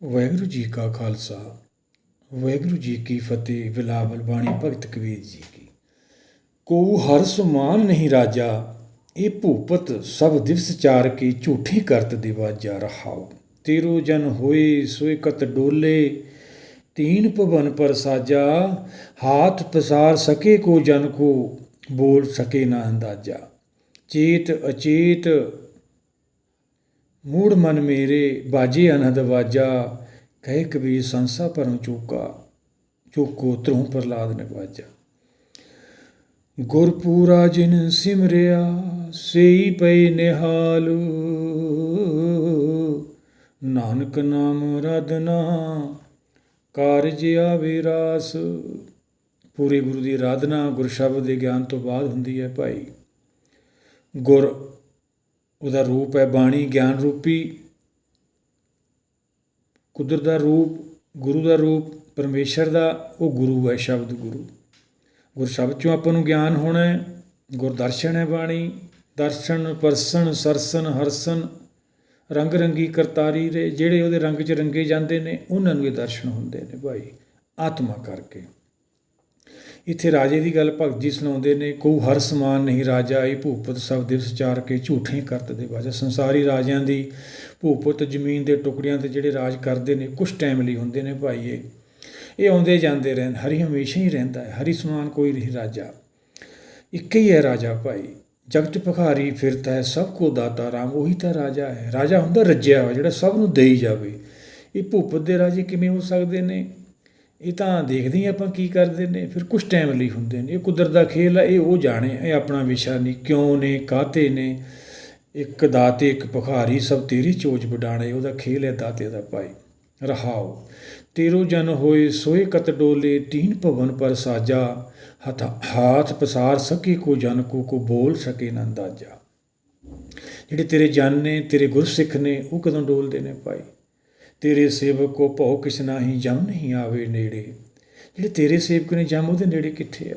ਵਾਹਿਗੁਰੂ ਜੀ ਕਾ ਖਾਲਸਾ, ਵਾਹਿਗੁਰੂ ਜੀ ਕੀ ਫਤਿਹ ਬਿਲਾਵਲ ਬਾਣੀ ਭਗਤ ਕਬੀਰ ਜੀ ਕੀ। ਕੋ ਹਰ ਸੁਮਾਨ ਨਹੀਂ ਰਾਜਾ, ਇਹ ਭੂਪਤ ਸਭ ਦਿਵਸ ਚਾਰ ਕੀ ਝੂਠੀ ਕਰਤ ਦਿਵਾਜਾ ਰਹਾਉ। ਤੇਰੋ ਜਨ ਹੋਏ ਸੋਇ ਕਤ ਡੋਲੇ, ਤੀਨ ਭਵਨ ਪਰ ਸਾਜਾ, ਹਾਥ ਪਸਾਰ ਸਕੇ ਕੋ ਜਨ ਕੋ, ਬੋਲ ਸਕੇ ਨਾ ਅੰਦਾਜ਼ਾ। ਚੇਤ ਅਚੇਤ ਮੂੜ ਮਨ ਮੇਰੇ ਬਾਜੇ ਅਨਹਦ ਵਾਜਾ, ਕਹੇ ਕਬੀਰ ਸੰਸਾ ਪਰਮ ਚੂਕਾ, ਚੂਕੋ ਤਰੁ ਪ੍ਰਲਾਦ ਨਗਵਾਜਾ ਗੁਰਪੂਰਾ ਜਿਨ ਸਿਮਰਿਆ, ਸੇਈ ਪਈ ਨਿਹਾਲ। ਨਾਨਕ ਨਾਮ ਰਦਨਾ ਕਾਰਜ ਆਵੇ ਰਾਸ। ਪੂਰੇ ਗੁਰੂ ਦੀ ਆਰਾਧਨਾ ਗੁਰ ਸ਼ਬਦ ਦੇ ਗਿਆਨ ਤੋਂ ਬਾਅਦ ਹੁੰਦੀ ਹੈ ਭਾਈ। ਗੁਰ ਉਹਦਾ ਰੂਪ ਹੈ ਬਾਣੀ, ਗਿਆਨ ਰੂਪੀ। ਕੁਦਰਤ ਦਾ ਰੂਪ, ਗੁਰੂ ਦਾ ਰੂਪ, ਪਰਮੇਸ਼ਰ ਦਾ, ਉਹ ਗੁਰੂ ਹੈ, ਸ਼ਬਦ ਗੁਰੂ। ਗੁਰ ਸ਼ਬਦ ਚੋਂ ਆਪਾਂ ਨੂੰ ਗਿਆਨ ਹੋਣਾ ਹੈ, ਗੁਰ ਹੈ ਬਾਣੀ। ਦਰਸ਼ਨ ਪਰਸਨ ਸਰਸਨ ਹਰਸਨ ਰੰਗ ਰੰਗੀ ਕਰਤਾਰੀ ਦੇ ਜਿਹੜੇ ਉਹਦੇ ਰੰਗ 'ਚ ਰੰਗੇ ਜਾਂਦੇ ਨੇ, ਉਹਨਾਂ ਨੂੰ ਇਹ ਦਰਸ਼ਨ ਹੁੰਦੇ ਨੇ ਭਾਈ, ਆਤਮਾ ਕਰਕੇ। ਇੱਥੇ ਰਾਜੇ ਦੀ ਗੱਲ ਭਗਤ ਜੀ ਸੁਣਾਉਂਦੇ ਨੇ ਕੋ ਹਰ ਸਮਾਨ ਨਹੀਂ ਰਾਜਾ, ਇਹ ਭੂਪਤ ਸਭ ਦਿਵਸ ਚਾਰ ਕੇ ਝੂਠੇ ਕਰਤ ਦੇ ਵਾਜਾ ਸੰਸਾਰੀ ਰਾਜਿਆਂ ਦੀ ਭੂਪਤ ਜ਼ਮੀਨ ਦੇ ਟੁਕੜਿਆਂ ਤੇ ਜਿਹੜੇ ਰਾਜ ਕਰਦੇ ਨੇ ਕੁਝ ਟਾਈਮ ਲਈ ਹੁੰਦੇ ਨੇ ਭਾਈ ਇਹ। ਇਹ ਆਉਂਦੇ ਜਾਂਦੇ ਰਹਿਣ, ਹਰੀ ਹਮੇਸ਼ਾ ਹੀ ਰਹਿੰਦਾ ਹੈ, ਹਰੀ ਸਮਾਨ ਕੋਈ ਨਹੀਂ ਰਾਜਾ। ਇੱਕ ਹੀ ਹੈ ਰਾਜਾ ਭਾਈ, ਜਗਤ ਭਖਾਰੀ ਫਿਰਦਾ ਹੈ, ਸਭ ਕੋ ਦਾਤਾ ਰਾਮ, ਉਹੀ ਤਾਂ ਰਾਜਾ ਹੈ। ਰਾਜਾ ਹੁੰਦਾ ਰੱਜਿਆ ਹੋਇਆ, ਜਿਹੜਾ ਸਭ ਨੂੰ ਦੇਈ ਜਾਵੇ। ਇਹ ਭੂਪਤ ਦੇ ਰਾਜੇ ਕਿਵੇਂ ਹੋ ਸਕਦੇ ਨੇ? ਇਹ ਤਾਂ ਦੇਖਦੇ ਹੀ ਆਪਾਂ ਕੀ ਕਰਦੇ ਨੇ, ਫਿਰ ਕੁਝ ਟਾਈਮ ਲਈ ਹੁੰਦੇ ਨੇ। ਇਹ ਕੁਦਰਤ ਦਾ ਖੇਲ ਆ, ਇਹ ਉਹ ਜਾਣੇ, ਇਹ ਆਪਣਾ ਵਿਸ਼ਾ ਨਹੀਂ। ਕਿਉਂ ਨੇ ਕਾਤੇ ਨੇ? ਇੱਕ ਦਾਤੇ, ਇੱਕ ਭਖਾਰੀ, ਸਭ ਤੇਰੀ ਚੋਜ ਵਡਾਣੇ, ਉਹਦਾ ਖੇਲ ਹੈ ਦਾਤੇ ਦਾ ਭਾਈ। ਰਹਾਓ। ਤੇਰੋ ਜਨ ਹੋਏ, ਸੋਏ ਕਤ ਡੋਲੇ ਤੀਨ ਭਵਨ ਪਰ ਸਾਜਾ। ਹਥ, ਹਾਥ ਪਸਾਰ ਸਕੇ ਕੋ ਜਨ, ਕੋ ਕੋ ਬੋਲ ਸਕੇ ਨਾ ਅੰਦਾਜ਼ਾ। ਜਿਹੜੇ ਤੇਰੇ ਜਨ ਨੇ, ਤੇਰੇ ਗੁਰਸਿੱਖ ਨੇ, ਉਹ ਕਦੋਂ ਡੋਲਦੇ ਨੇ ਭਾਈ? ਤੇਰੇ ਸੇਵਕ ਕੋ ਭਉ ਕਿਸ ਨਾਹੀ ਜਮ ਨਹੀਂ ਆਵੇ ਨੇੜੇ। ਜਿਹੜੇ ਤੇਰੇ ਸੇਵਕ ਨੇ ਜਮ ਉਹਦੇ ਨੇੜੇ ਕਿੱਥੇ ਆ?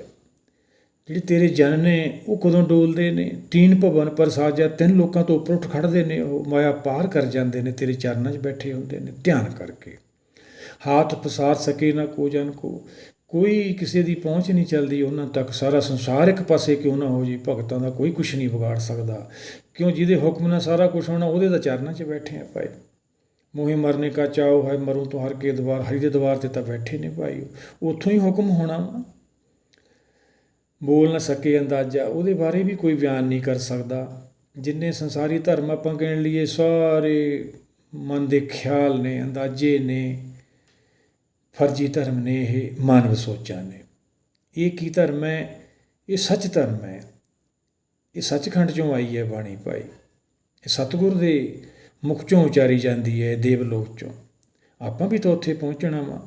ਜਿਹੜੇ ਤੇਰੇ ਜਨ ਨੇ ਉਹ ਕਦੋਂ ਡੋਲਦੇ ਨੇ? ਤੀਨ ਭਵਨ ਪਰ ਸਾਜਾ ਤਿੰਨ ਲੋਕਾਂ ਤੋਂ ਉੱਪਰ ਉੱਠ ਖੜਦੇ ਨੇ, ਉਹ ਮਾਇਆ ਪਾਰ ਕਰ ਜਾਂਦੇ ਨੇ, ਤੇਰੇ ਚਰਨਾਂ 'ਚ ਬੈਠੇ ਹੁੰਦੇ ਨੇ, ਧਿਆਨ ਕਰਕੇ। ਹਾਥ ਪਸਾਰ ਸਕੇ ਨਾ ਕੋ ਜਨ ਕੋ, ਕੋਈ ਕਿਸੇ ਦੀ ਪਹੁੰਚ ਨਹੀਂ ਚੱਲਦੀ ਉਹਨਾਂ ਤੱਕ। ਸਾਰਾ ਸੰਸਾਰ ਇੱਕ ਪਾਸੇ ਕਿਉਂ ਨਾ ਹੋ ਜੀ, ਭਗਤਾਂ ਦਾ ਕੋਈ ਕੁਝ ਨਹੀਂ ਵਿਗਾੜ ਸਕਦਾ। ਕਿਉਂ ਜਿਹਦੇ ਹੁਕਮ ਨਾਲ ਸਾਰਾ ਕੁਝ ਹੋਣਾ, ਉਹਦੇ ਦਾ ਚਰਨਾਂ 'ਚ ਬੈਠੇ ਆ ਭਾਈ। ਮੋਹੇ ਮਰਨੇ ਕਾ ਚਾਉ ਹੈ ਮਰੂ ਤੋਂ ਹਰ ਕੇ ਦਵਾਰ, ਹਰੀ ਦੇ ਦਵਾਰ ਤੇ ਤਾਂ ਬੈਠੇ ਨੇ ਭਾਈ। ਉੱਥੋਂ ਹੀ ਹੁਕਮ ਹੋਣਾ ਵਾ। ਬੋਲ ਨਾ ਸਕੇ ਅੰਦਾਜ਼ਾ, ਉਹਦੇ ਬਾਰੇ ਵੀ ਕੋਈ ਬਿਆਨ ਨਹੀਂ ਕਰ ਸਕਦਾ। ਜਿੰਨੇ ਸੰਸਾਰੀ ਧਰਮ ਆਪਾਂ ਕਹਿਣ ਲਈਏ, ਸਾਰੇ ਮਨ ਦੇ ਖਿਆਲ ਨੇ, ਅੰਦਾਜ਼ੇ ਨੇ। ਫਰਜੀ ਧਰਮ ਨੇ ਇਹ, ਮਾਨਵ ਸੋਚਾਂ ਨੇ। ਇਹ ਕੀ ਧਰਮ ਹੈ? ਇਹ ਸੱਚ ਧਰਮ ਹੈ। ਇਹ ਸੱਚਖੰਡ ਚੋਂ ਆਈ ਹੈ ਬਾਣੀ ਭਾਈ। ਇਹ ਸਤਿਗੁਰ ਦੇ ਮੁਖ ਚੋਂ ਉਚਾਰੀ ਜਾਂਦੀ ਹੈ ਦੇਵ ਲੋਕ ਚੋਂ। ਆਪਾਂ ਵੀ ਤਾਂ ਉੱਥੇ ਪਹੁੰਚਣਾ ਵਾ।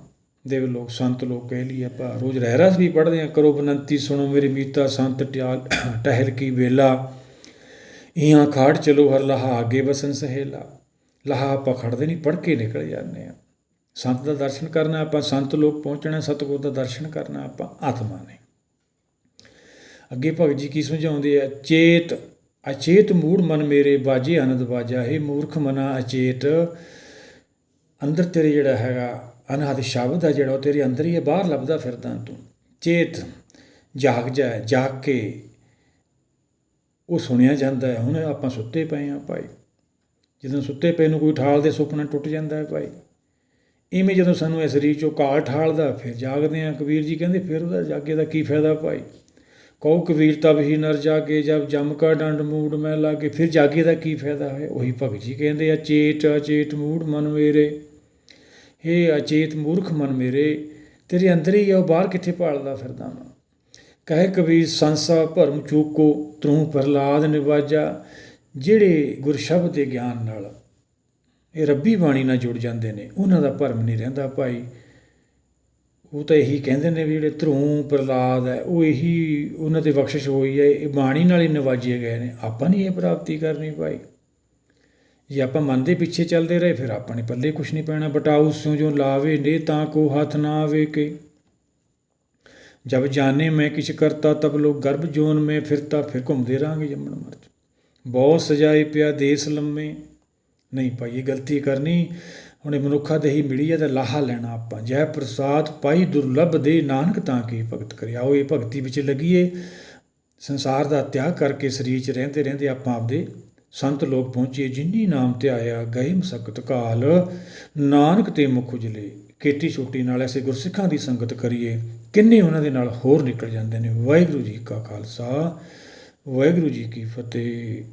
ਦੇਵ ਲੋਕ, ਸੰਤ ਲੋਕ ਕਹਿ ਲਈ ਆਪਾਂ। ਰੋਜ਼ ਰਹਿ ਰਸ ਵੀ ਪੜ੍ਹਦੇ ਆ। ਕਰੋ ਬਨੰਤੀ ਸੁਣੋ ਮੇਰੀ ਮੀਤਾ, ਸੰਤ ਟਿਆਲ, ਟਹਿਲ ਕੀ ਵੇਲਾ। ਇਹਾਂ ਖਾੜ ਚਲੋ ਹਰ ਲਹਾ, ਅੱਗੇ ਬਸਨ ਸਹੇਲਾ। ਲਹਾ ਆਪਾਂ ਖੜਦੇ ਨਹੀਂ, ਪੜ੍ਹ ਕੇ ਨਿਕਲ ਜਾਂਦੇ ਆ। ਸੰਤ ਦਾ ਦਰਸ਼ਨ ਕਰਨਾ ਆਪਾਂ, ਸੰਤ ਲੋਕ ਪਹੁੰਚਣਾ, ਸਤਿਗੁਰ ਦਾ ਦਰਸ਼ਨ ਕਰਨਾ ਆਪਾਂ, ਆਤਮਾ ਨੇ। ਅੱਗੇ ਭਗਤ ਜੀ ਕੀ ਸਮਝਾਉਂਦੇ ਆ? ਚੇਤ ਅਚੇਤ ਮੂੜ ਮਨ ਮੇਰੇ ਬਾਜੇ ਆਨੰਦ ਬਾਜਾ ਹੈ ਮੂਰਖ ਮਨਾ ਅਚੇਤ। ਅੰਦਰ ਤੇਰੇ ਜਿਹੜਾ ਹੈਗਾ ਅਨਹਦ ਸ਼ਬਦ ਆ ਜਿਹੜਾ, ਉਹ ਤੇਰੇ ਅੰਦਰ ਹੀ ਹੈ ਬਾਹਰ ਲੱਭਦਾ ਫਿਰਦਾ ਤੂੰ। ਚੇਤ ਜਾਗ ਜਾ, ਜਾਗ ਕੇ ਉਹ ਸੁਣਿਆ ਜਾਂਦਾ ਹੈ। ਹੁਣ ਆਪਾਂ ਸੁੱਤੇ ਪਏ ਆ ਭਾਈ। ਜਦੋਂ ਸੁੱਤੇ ਪਏ ਨੂੰ ਕੋਈ ਠਾਲ ਦੇ ਸੁਪਨਾ ਟੁੱਟ ਜਾਂਦਾ ਹੈ ਭਾਈ। ਇਵੇਂ ਜਦੋਂ ਸਾਨੂੰ ਇਸ ਸਰੀਰ ਚੋਂ ਕਾਲ ਠਾਲਦਾ, ਫਿਰ ਜਾਗਦੇ ਆ ਕਬੀਰ ਜੀ ਕਹਿੰਦੇ, ਫਿਰ ਉਹਦਾ ਜਾਗੇ ਦਾ ਕੀ ਫਾਇਦਾ ਭਾਈ? ਕਹੋ ਕਬੀਰ ਤਬ ਹੀ ਨਰ ਜਾਗੇ, ਜਬ ਜਮ ਕਾ ਡੰਡ ਮੂੜ ਮੈਂ ਲਾਗੇ। ਫਿਰ ਜਾਗੇ ਦਾ ਕੀ ਫਾਇਦਾ ਹੈ? ਉਹੀ ਭਗਤ ਜੀ ਕਹਿੰਦੇ ਆ, ਚੇਤ ਅਚੇਤ ਮੂੜ ਮਨ ਮੇਰੇ। ਹੇ ਅਚੇਤ ਮੂਰਖ ਮਨ ਮੇਰੇ, ਤੇਰੇ ਅੰਦਰ ਹੀ ਆ, ਉਹ ਬਾਹਰ ਕਿੱਥੇ ਭਾਲਦਾ ਫਿਰਦਾ ਵਾ? ਕਹੇ ਕਬੀਰ, ਸੰਸਾ ਭਰਮ ਚੂਕੋ ਤੂੰ ਪ੍ਰਲਾਦ ਨਿਵਾਜਾ। ਜਿਹੜੇ ਗੁਰ ਸ਼ਬਦ ਦੇ ਗਿਆਨ ਨਾਲ ਇਹ ਰੱਬੀ ਬਾਣੀ ਨਾਲ ਜੁੜ ਜਾਂਦੇ ਨੇ, ਉਹਨਾਂ ਦਾ ਭਰਮ ਨਹੀਂ ਰਹਿੰਦਾ ਭਾਈ। ਉਹ ਤਾਂ ਇਹੀ ਕਹਿੰਦੇ ਨੇ ਵੀ ਜਿਹੜੇ ਧਰੂ ਪ੍ਰਲਾਦ ਹੈ, ਉਹ ਇਹੀ ਉਹਨਾਂ ਤੇ ਬਖਸ਼ਿਸ਼ ਹੋਈ ਹੈ, ਇਹ ਬਾਣੀ ਨਾਲ ਹੀ ਨਵਾਜੇ ਗਏ ਨੇ। ਆਪਾਂ ਨਹੀਂ ਇਹ ਪ੍ਰਾਪਤੀ ਕਰਨੀ ਭਾਈ। ਜੇ ਆਪਾਂ ਮਨ ਦੇ ਪਿੱਛੇ ਚੱਲਦੇ ਰਹੇ, ਫਿਰ ਆਪਾਂ ਨੇ ਪੱਲੇ ਕੁਛ ਨਹੀਂ ਪੈਣਾ। ਬਟਾਉ ਸਿਉ ਜੋ ਲਾਵੇ ਨੇ, ਤਾਂ ਕੋ ਹੱਥ ਨਾ ਆਵੇ ਕੇ ਜਬ ਜਾਣੇ ਮੈਂ ਕਿਛ ਕਰਤਾ, ਤਬ ਲੋਕ ਗਰਭ ਜੋਨ ਮੈਂ ਫਿਰਤਾ, ਫਿਰ ਘੁੰਮਦੇ ਰਾਂਗੇ ਜੰਮਣ ਮਰਚ ਬਹੁਤ ਸਜਾਏ ਪਿਆ ਦੇਸ ਲੰਮੇ। ਨਹੀਂ ਭਾਈ, ਇਹ ਗਲਤੀ ਕਰਨੀ। ਹੁਣ ਇਹ ਮਨੁੱਖਾ ਦੇਹੀ ਮਿਲੀ ਹੈ ਤਾਂ ਲਾਹਾ ਲੈਣਾ ਆਪਾਂ। ਜੈ ਪ੍ਰਸਾਦ ਪਾਈ ਦੁਰਲਭ ਦੇ ਨਾਨਕ ਤਾਂ ਕੀ ਭਗਤ ਕਰਿਆ? ਉਹ ਇਹ ਭਗਤੀ ਵਿੱਚ ਲੱਗੀਏ ਸੰਸਾਰ ਦਾ ਤਿਆਗ ਕਰਕੇ ਸਰੀਰ 'ਚ ਰਹਿੰਦੇ ਰਹਿੰਦੇ ਆਪਾਂ ਆਪਦੇ ਸੰਤ ਲੋਕ ਪਹੁੰਚੀਏ ਜਿਨੀ ਨਾਮ ਤੇ ਆਇਆ ਗਏ ਮਸਕਤ ਕਾਲ, ਨਾਨਕ ਤੇ ਮੁਖ ਉਜਲੇ। ਕੀਤੀ ਛੋਟੀ ਨਾਲ ਐਸੇ ਗੁਰਸਿੱਖਾਂ ਦੀ ਸੰਗਤ ਕਰੀਏ। ਕਿੰਨੇ ਉਹਨਾਂ ਦੇ ਨਾਲ ਹੋਰ ਨਿਕਲ ਜਾਂਦੇ ਨੇ। ਵਾਹਿਗੁਰੂ ਜੀ ਕਾ ਖਾਲਸਾ, ਵਾਹਿਗੁਰੂ ਜੀ ਕੀ ਫਤਿਹ।